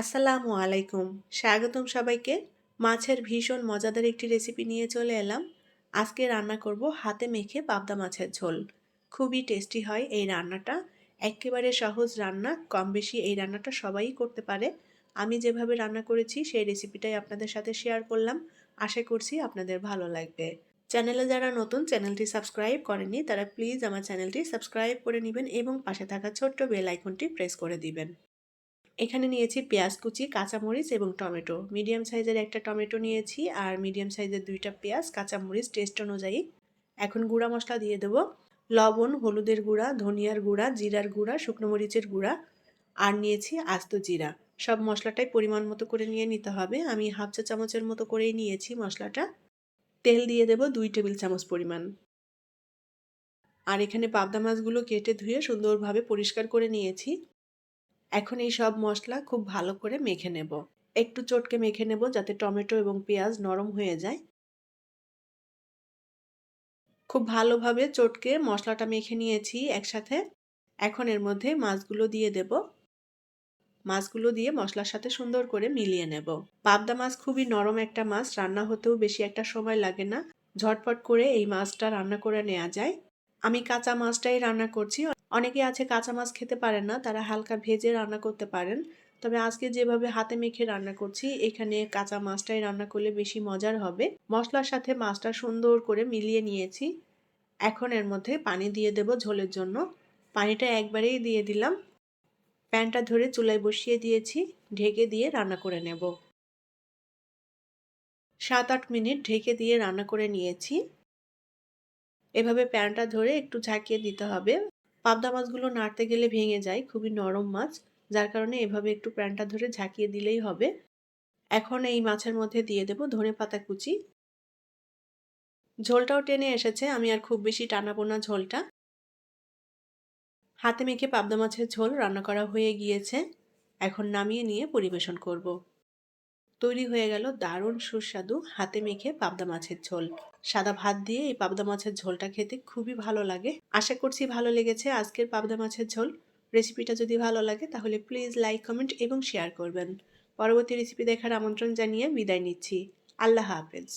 আসসালামু আলাইকুম। স্বাগতম সবাইকে। মাছের ভীষণ মজাদার একটি রেসিপি নিয়ে চলে এলাম। আজকে রান্না করব হাতে মেখে পাবদা মাছের ঝোল। খুবই টেস্টি হয় এই রান্নাটা। একেবারে সহজ রান্না কম বেশি এই রান্নাটা সবাই করতে পারে। আমি যেভাবে রান্না করেছি সেই রেসিপিটাই আপনাদের সাথে শেয়ার করলাম। আশা করছি আপনাদের ভালো লাগবে। চ্যানেলে যারা নতুন, চ্যানেলটি সাবস্ক্রাইব করেনি তারা প্লিজ আমার চ্যানেলটি সাবস্ক্রাইব করে নেবেন এবং পাশে থাকা ছোট্ট বেল আইকনটি প্রেস করে দিবেন। এখানে নিয়েছি পেঁয়াজ কুচি, কাঁচামরিচ এবং টমেটো। মিডিয়াম সাইজের একটা টমেটো নিয়েছি আর মিডিয়াম সাইজের দুইটা পেঁয়াজ, কাঁচামরিচ টেস্ট অনুযায়ী। এখন গুঁড়া মশলা দিয়ে দেবো। লবণ, হলুদের গুঁড়া, ধনিয়ার গুঁড়া, জিরার গুঁড়া, শুকনো মরিচের গুঁড়া আর নিয়েছি আস্ত জিরা। সব মশলাটাই পরিমাণ মতো করে নিয়ে নিতে হবে। আমি হাফ চা চামচের মতো করেই নিয়েছি মশলাটা। তেল দিয়ে দেব দুই টেবিল চামচ পরিমাণ। আর এখানে পাবদা মাছগুলো কেটে ধুয়ে সুন্দরভাবে পরিষ্কার করে নিয়েছি। এখন এই সব মশলা খুব ভালো করে মেখে নেব। একটু চটকে মেখে নেব যাতে টমেটো এবং পেঁয়াজ নরম হয়ে যায়। খুব ভালোভাবে চটকে মশলাটা মেখে নিয়েছি একসাথে। এখন এর মধ্যে মাছগুলো দিয়ে দেব। মাছগুলো দিয়ে মশলার সাথে সুন্দর করে মিলিয়ে নেব। পাবদা মাছ খুবই নরম একটা মাছ, রান্না হতেও বেশি একটা সময় লাগে না। ঝটপট করে এই মাছটা রান্না করে নেওয়া যায়। আমি কাঁচা মাছটাই রান্না করছি। অনেকে আছে কাঁচা মাছ খেতে পারেন না, তারা হালকা ভেজে রান্না করতে পারেন। তবে আজকে যেভাবে হাতে মেখে রান্না করছি, এখানে কাঁচা মাছটাই রান্না করলে বেশি মজার হবে। মশলার সাথে মাছটা সুন্দর করে মিলিয়ে নিয়েছি। এখন এর মধ্যে পানি দিয়ে দেব ঝোলের জন্য। পানিটা একবারেই দিয়ে দিলাম। প্যানটা ধরে চুলায় বসিয়ে দিয়েছি, ঢেকে দিয়ে রান্না করে নেব। সাত আট মিনিট ঢেকে দিয়ে রান্না করে নিয়েছি। এভাবে প্যানটা ধরে একটু ঝাঁকিয়ে দিতে হবে। পাবদা মাছগুলো নাড়তে গেলে ভেঙে যায়, খুবই নরম মাছ, যার কারণে এভাবে একটু প্যানটা ধরে ঝাঁকিয়ে দিলেই হবে। এখন এই মাছের মধ্যে দিয়ে দেব ধনে পাতা কুচি। ঝোলটাও টেনে এসেছে, আমি আর খুব বেশি টানাবো না ঝোলটা। হাতে মেখে পাবদা মাছের ঝোল রান্না করা হয়ে গিয়েছে। এখন নামিয়ে নিয়ে পরিবেশন করব। তৈরি হয়ে গেল দারুণ সুস্বাদু হাতে মেখে পাবদা মাছের ঝোল। সাদা ভাত দিয়ে এই পাবদা মাছের ঝোলটা খেতে খুবই ভালো লাগে। আশা করছি ভালো লেগেছে আজকের পাবদা মাছের ঝোল। রেসিপিটা যদি ভালো লাগে তাহলে প্লিজ লাইক, কমেন্ট এবং শেয়ার করবেন। পরবর্তী রেসিপি দেখার আমন্ত্রণ জানিয়ে বিদায় নিচ্ছি। আল্লাহ হাফেজ।